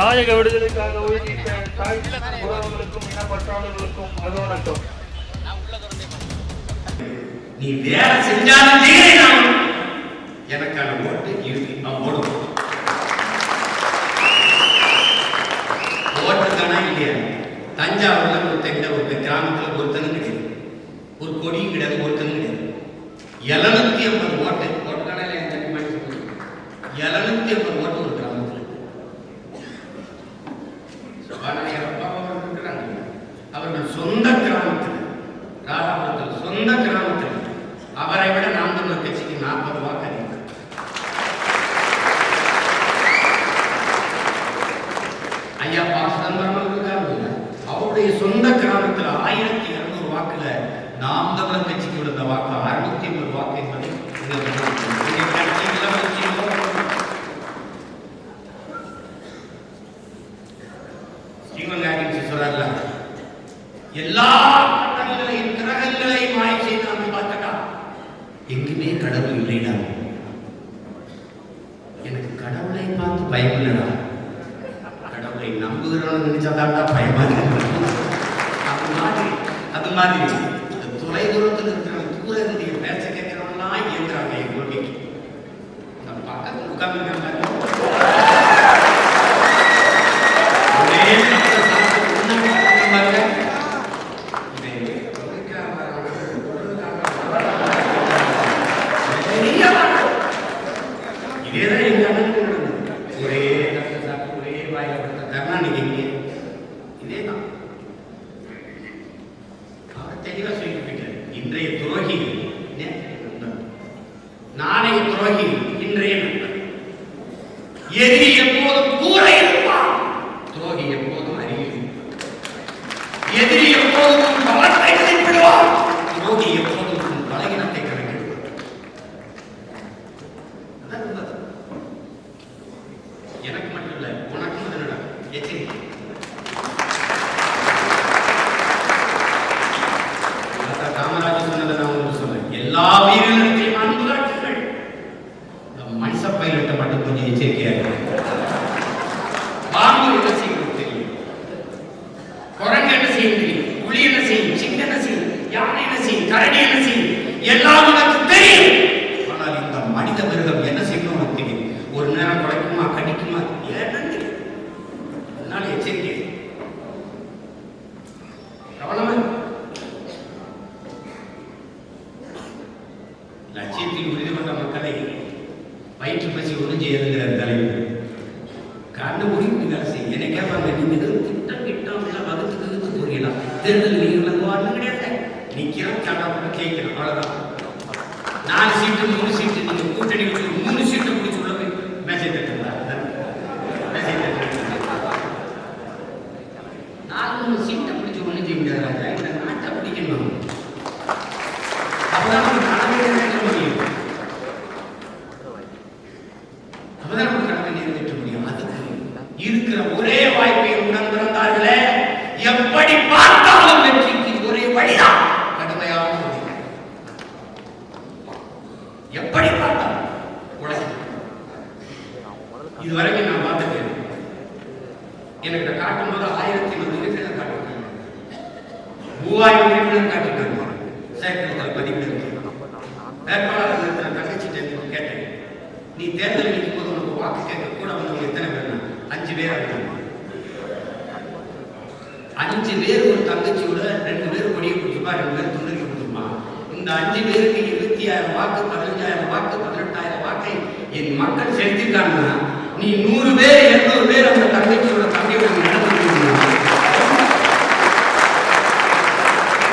தாயக விடுதலைக்காக உயிரிட்ட தாய் உறவுகளுக்கும் இனப்பற்றாளர்களுக்கும் அது வணக்கம் நீ வேலை செஞ்சாலே எனக்கான ஓட்டு இருக்கு. நான் போடுவோம் ஓட்டு தானா இல்லையா? தஞ்சாவூர்ல ஒருத்தங்க ஒரு கிராமத்துல ஒருத்தனும் கிடையாது. ஒரு கொடியும் கிடையாது ஒருத்தனும் கிடையாது. எழுநூத்தி ஐம்பது ஓட்டு. ஓட்டுக்கானா இல்லையா எழுநூத்தி ஐம்பது ஓட்டு. ராதாபுரத்தில் சொந்த கிராமத்தில் அவரை விட நாம் தமிழர் கட்சிக்கு நாற்பது வாக்கு அதிகம் எங்குமே கடவுள் இல்லைடா. எனக்கு கடவுளை பார்த்து பயம் இல்லைடா. கடவுளை நம்புகிறோம்னு நினைச்சாதான்டா பயமா அது மாதிரி அது மாதிரி. இந்த தொலை தூரத்தில் இருக்கிற தூர இருந்திய பேச்ச கேட்கிறவங்களாம் இயங்குறாங்க என் கொள்கைக்கு. நம்ம பக்கத்தில் உட்கார்ந்து ஒரே பக்கத்துல சாப்பிட்டு முன்னாடி உட்கார்ந்து பாருங்க. இவன் தொலைக்காம பெரிய வாக்கு. இதேதான் எங்க அண்ணனுக்கு நடந்தது. ஒரே சாப்பிட்டு ஒரே வாயில படுத்த கருணாநிதி இதேதான். அவர் தெளிவா சொல்லிட்டு இன்றைய துரோகி நாளைய துரோகி இன்றைய நண்பன். எதிரி எப்போதும் கூற இருப்பான் துரோகி எப்போதும் அருகில் எதிரி எப்போதும் கரடி என்ன செய்யும் எல்லாம் உனக்கு தெரியும். ஆனால் இந்த மனித மிருகம் என்ன செய்யணும் உனக்கு தெரியும். ஒரு நேரம் குறைக்குமா கடிக்குமா ஏன்னு அதனால எச்சரிக்கை. கவனமா லட்சியத்தில் உறுதி கொண்ட மக்களை வயிற்று பசி ஒன்றும் செய்யதுங்கிற தலைவர். கண்ணு முடிவு வேலை செய்யும். என்னை கேட்பாங்க நீங்க எதுவும் திட்டம் கிட்டம் வகுத்து வகுத்து போறீங்களா? தேர்தல் நீங்க நிக்கிறோம் சண்டை அவ்வளவுதான். நாலு சீட்டு மூணு சீட்டு நீங்க கூட்டணி மூணு சீட்டு பிடிச்சி உள்ள போய் மேசேஜ் தட்டுங்களா? மேசேஜ் நாலு மூணு சீட்டை பிடிச்சி ஒண்ணு இந்த நாட்டை பிடிக்கணும். அப்பதான் நம்ம கடமை நிறைவேற்ற முடியும். அப்பதான் நம்ம கடமை நிறைவேற்ற முடியும். அதுக்கு இருக்கிற ஒரே வாய்ப்பை உடன் பிறந்தார்களே எப்படி பார்த்து இதுவரைக்கும் நான் பார்த்துட்டேன். எனக்கு காட்டும் போது ஆயிரத்தி நூறு உறுப்பினர் காட்டுறாங்க மூவாயிரம் உறுப்பினர் காட்டிட்டாங்க சேர்க்கல் பதிவு வேட்பாளர் நிறுத்தின கேட்டேன். நீ தேர்தல் நிற்கும் போது உனக்கு வாக்கு கேட்க கூட வந்தவங்க எத்தனை பேர் அஞ்சு பேர் இருந்தாங்க. அஞ்சு பேர் ஒரு தங்கச்சியோட ரெண்டு பேர் கொடியை கொடுத்துப்பா ரெண்டு பேர் துண்டுக்கு கொடுத்துருப்பா இந்த அஞ்சு பேருக்கு இருபத்தி ஆயிரம் வாக்கு பதினஞ்சாயிரம் வாக்கு பதினெட்டாயிரம் வாக்கை என் மக்கள் செலுத்திருக்காங்கன்னா நீ நூறு பேர் எண்ணூறு பேர் அந்த தங்கச்சியோட